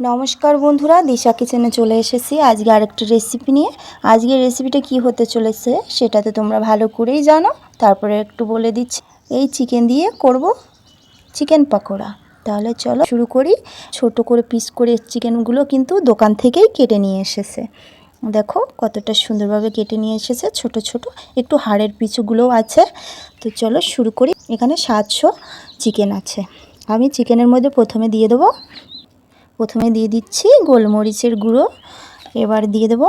নমস্কার বন্ধুরা, দিশা কিচেনে চলে এসেছি। আজকে আরেকটা রেসিপি নিয়ে। আজকের রেসিপিটা কি হতে চলেছে সেটা তো তোমরা ভালো করেই জানো। তারপরে একটু বলে দিচ্ছি। এই চিকেন দিয়ে করব চিকেন পকোড়া। তাহলে চলো শুরু করি। ছোট করে পিস করে চিকেনগুলো কিন্তু দোকান থেকেই কেটে নিয়ে এসেছে। দেখো কতটা সুন্দরভাবে কেটে নিয়ে এসেছে, ছোট ছোট। একটু হাড়ের পিছুগুলোও আছে। তো চলো শুরু করি। এখানে সাতশো চিকেন আছে। আমি চিকেনের মধ্যে প্রথমে দিয়ে দেবো প্রথমে দিয়ে দিচ্ছি গোলমরিচের গুঁড়ো। এবার দিয়ে দেব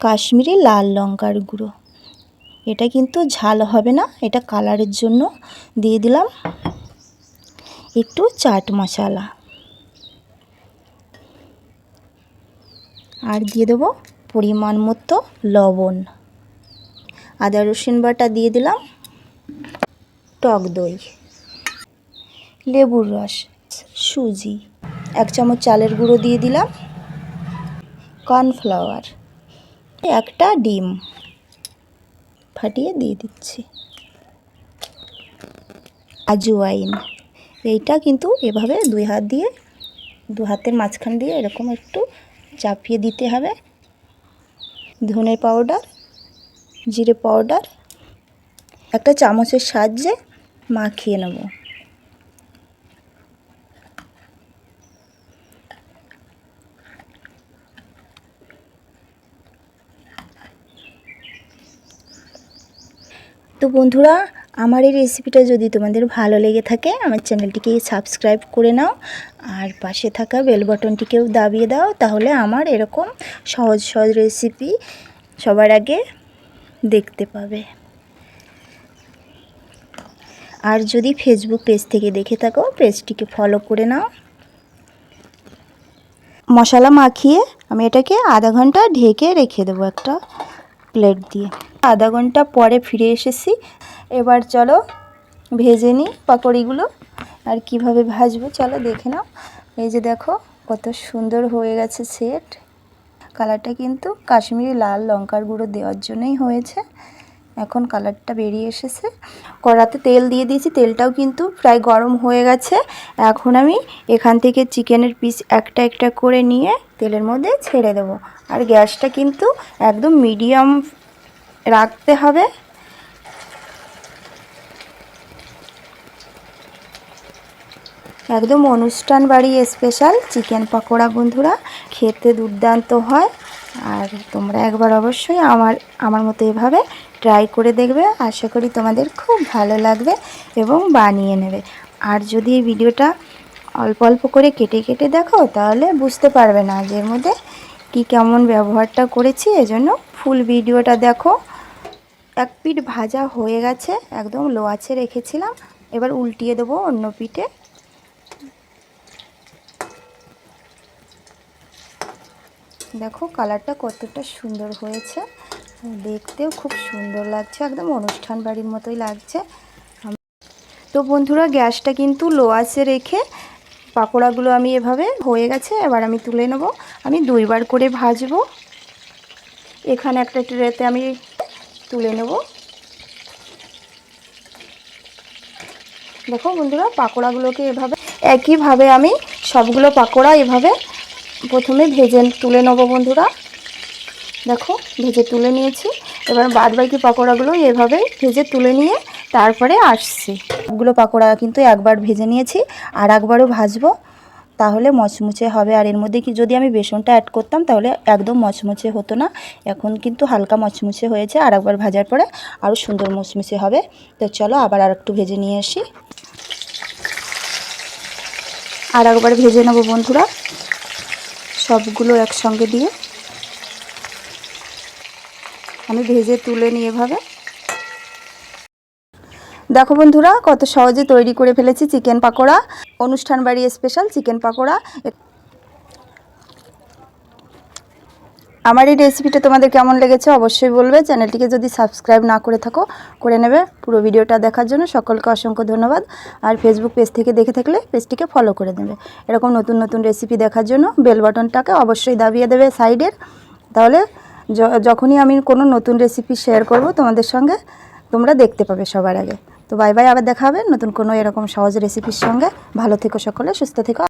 কাশ্মীরি লাল লঙ্কার গুঁড়ো। এটা কিন্তু ঝাল হবে না, এটা কালারের জন্য দিয়ে দিলাম একটু চাট মশলা। আর দিয়ে দেবো পরিমাণ মতো লবণ। আদা, রসুন বাটা দিয়ে দিলাম। টক দই। লেবুর রস। সুজি। এক চামচ চালের গুঁড়ো দিয়ে দিলাম। কর্নফ্লাওয়ার। একটা ডিম। ফাটিয়ে দিয়ে দিচ্ছি। আজওয়াইন এইটা কিন্তু এভাবে দুই হাত দিয়ে, দু হাতের মাঝখান দিয়ে এরকম একটু চাপিয়ে দিতে হবে। ধনে পাউডার, জিরে পাউডার। একটা চামচের সাহায্যে মাখিয়ে নেব। তো বন্ধুরা, আমার এই রেসিপিটা যদি তোমাদের ভালো লেগে থাকে, আমার চ্যানেলটিকে সাবস্ক্রাইব করে নাও। আর পাশে থাকা বেল বটনটিকেও দাবিয়ে দাও, তাহলে আমার এরকম সহজ সহজ রেসিপি সবার আগে দেখতে পাবে। আর যদি ফেসবুক পেজ থেকে দেখে থাকো পেজটিকে ফলো করে নাও। মশলা মাখিয়ে আমি এটাকে আধা ঘণ্টা ঢেকে রেখে দেবো একটা প্লেট দিয়ে। আধা ঘণ্টা পরে ফিরে এসেছি। এবার চলো ভেজে নিই পাকোড়িগুলো আর কীভাবে ভাজবো চলো দেখে নাও। এই যে দেখো কত সুন্দর হয়ে গেছে সেট। কালারটা কিন্তু কাশ্মীরি লাল লঙ্কার গুঁড়ো দেওয়ার জন্যই হয়েছে। এখন কালারটা বেরিয়ে এসেছে। কড়াতে তেল দিয়ে দিয়েছি, তেলটাও কিন্তু প্রায় গরম হয়ে গেছে। এখন আমি এখান থেকে চিকেনের পিস একটা একটা করে নিয়ে তেলের মধ্যে ছেড়ে দেব। আর গ্যাসটা কিন্তু একদম মিডিয়াম রাখতে হবে। একদম অনুষ্ঠান বাড়ি স্পেশাল চিকেন পকোড়া বন্ধুরা, খেতে দুর্দান্ত হয়। আর তোমরা একবার অবশ্যই আমার আমার মতো এভাবে ট্রাই করে দেখবে। আশা করি তোমাদের খুব ভালো লাগবে এবং বানিয়ে নেবে। আর যদি এই ভিডিওটা অল্প অল্প করে কেটে কেটে দেখো, তাহলে বুঝতে পারবে না যে এর মধ্যে কী কেমন ব্যবহারটা করেছি। এজন্য ফুল ভিডিওটা দেখো। এক পিঠ ভাজা হয়ে গেছে, একদম লো আছে রেখেছিলাম। এবার উল্টিয়ে দেবো অন্য পিঠে। দেখো কালারটা কতটা সুন্দর হয়েছে। দেখতেও খুব সুন্দর লাগছে, একদম অনুষ্ঠান বাড়ির মতোই লাগছে। তো বন্ধুরা, গ্যাসটা কিন্তু লো আছে রেখে পাকোড়াগুলো আমি এভাবে হয়ে গেছে, এবার আমি তুলে নেব। আমি দুইবার করে ভাজবো। এখানে একটা ট্রেতে আমি তুলে নেব। দেখো বন্ধুরা, পাকোড়াগুলোকে এভাবে, একইভাবে আমি সবগুলো পাকোড়া এভাবে প্রথমে ভেজে তুলে নেব বন্ধুরা। দেখো, ভেজে তুলে নিয়েছি। এবার বাদ বাকি পাকোড়াগুলো এভাবে ভেজে তুলে নিয়ে তারপরে আসছি। সবগুলো পাকোড়া কিন্তু একবার ভেজে নিয়েছি, আর একবারও ভাজবো। তাহলে মচমুচে হবে। আর এর মধ্যে কি যদি আমি বেসনটা অ্যাড করতাম, তাহলে একদম মচমুচে হতো না। এখন কিন্তু হালকা মচমুচে হয়েছে, আর একবার ভাজার পরে আরও সুন্দর মচমুচে হবে। তো চলো আবার আর একটু ভেজে নিয়ে আসি। আর একবার ভেজে নেব বন্ধুরা, সবগুলো একসঙ্গে দিয়ে। আমি ভেজে তুলে নিয়ে এভাবে। দেখো বন্ধুরা, কত সহজে তৈরি করে ফেলেছি চিকেন পাকোড়া। অনুষ্ঠান বাড়ি স্পেশাল চিকেন পাকোড়া। আমার এই রেসিপিটা তোমাদের কেমন লেগেছে অবশ্যই বলবে। চ্যানেলটিকে যদি সাবস্ক্রাইব না করে থাকো, করে নেবে। পুরো ভিডিওটা দেখার জন্য সকলকে অসংখ্য ধন্যবাদ। আর ফেসবুক পেজ থেকে দেখে থাকলে পেজটিকে ফলো করে দেবে এরকম নতুন নতুন রেসিপি দেখার জন্য বেল বাটনটাকে অবশ্যই দাবিয়ে দেবে সাইডের তাহলে যখনই আমি কোনো নতুন রেসিপি শেয়ার করব, তোমাদের সঙ্গে তোমরা দেখতে পাবে সবার আগে। তো বাই বাই, আবার দেখা হবে নতুন কোনো এরকম সহজ রেসিপির সঙ্গে। ভালো থেকো সকলে, সুস্থ থেকো।